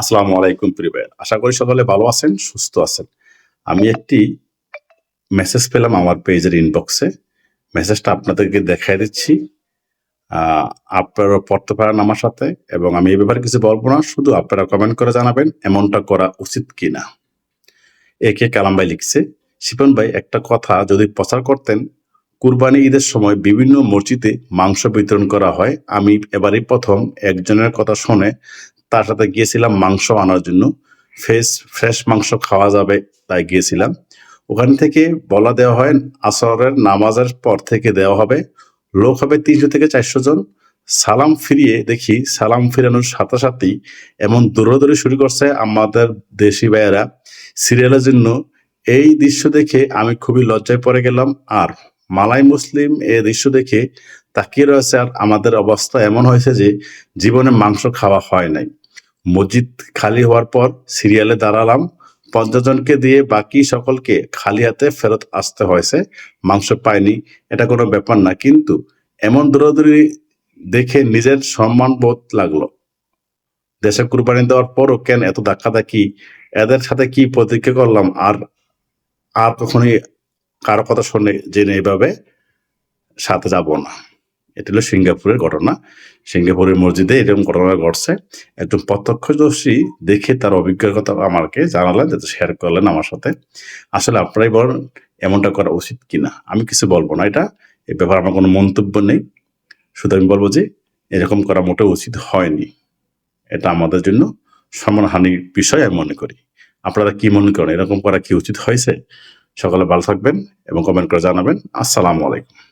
আসসালামু আলাইকুম প্রিয়। আশা করি সকলে ভালো আছেন, সুস্থ আছেন। আমি একটি মেসেজ পেলাম আমার পেজের ইনবক্সে। মেসেজটা আপনাদেরকে দেখাই দিচ্ছি। আপনারা পড়তে পারেন আমার সাথে এবং আমি এই ব্যাপারে কিছু বলব না। শুধু আপনারা কমেন্ট করে জানাবেন এমনটা করা উচিত কিনা। একে কালাম ভাই লিখছে, শিপন ভাই একটা কথা যদি প্রচার করতেন, কুরবানি ঈদের সময় বিভিন্ন মসজিদে মাংস বিতরণ করা হয়। আমি এবারই প্রথম একজনের কথা শুনে তার সাথে গিয়েছিলাম মাংস আনার জন্য। ফ্রেশ ফ্রেশ মাংস খাওয়া যাবে তাই গিয়েছিলাম। ওখান থেকে বলা দেওয়া হয় আসরের নামাজের পর থেকে দেওয়া হবে। লোক হবে ৩০০ থেকে ৪০০ জন। সালাম ফিরিয়ে দেখি সালাম ফিরানোর সাথে সাথেই এমন দৌড়াদৌড়ি শুরু করছে আমাদের দেশি ভাইয়েরা সিরিয়ালের জন্য। এই দৃশ্য দেখে আমি খুবই লজ্জায় পড়ে গেলাম। আর মালাই মুসলিম এ দৃশ্য দেখে তাকিয়ে রয়েছে আর আমাদের অবস্থা এমন হয়েছে যে জীবনে মাংস খাওয়া হয় নাই। মসজিদ খালি হওয়ার পর সিরিয়ালে দাঁড়ালাম। ৫০ জনকে দিয়ে বাকি সকলকে খালি হাতে ফেরত আসতে হয়েছে। মাংস পাইনি, এটা কোনো ব্যাপার না। কিন্তু এমন দৌড়াদৌড়ি দেখে নিজের সম্মানবোধ লাগল। দেশে কুরবানি দেওয়ার পরও কেন এত ধাক্কাধাক্কি? এদের সাথে কি প্রতিজ্ঞা করলাম আর আর কখনোই কারও কথা শুনে জেনে এভাবে সাথে যাব না। এটা হলো সিঙ্গাপুরের ঘটনা। সিঙ্গাপুরের মসজিদে এরকম ঘটনা ঘটছে। একজন প্রত্যক্ষদর্শী দেখে তার অভিজ্ঞতা আমাকে জানালেন, যাতে শেয়ার করলেন আমার সাথে। আসলে আপনারাই বলেন এমনটা করা উচিত কিনা? আমি কিছু বলব না এটা। এ ব্যাপারে আমার কোনো মন্তব্য নেই। শুধু আমি বলব যে এরকম করা মোটেও উচিত হয়নি। এটা আমাদের জন্য সম্মানহানির বিষয় আমি মনে করি। আপনারা কি মনে করেন? এরকম করা কি উচিত হয়েছে? সকলে ভালো থাকবেন এবং কমেন্ট করে জানাবেন। আসসালামু আলাইকুম।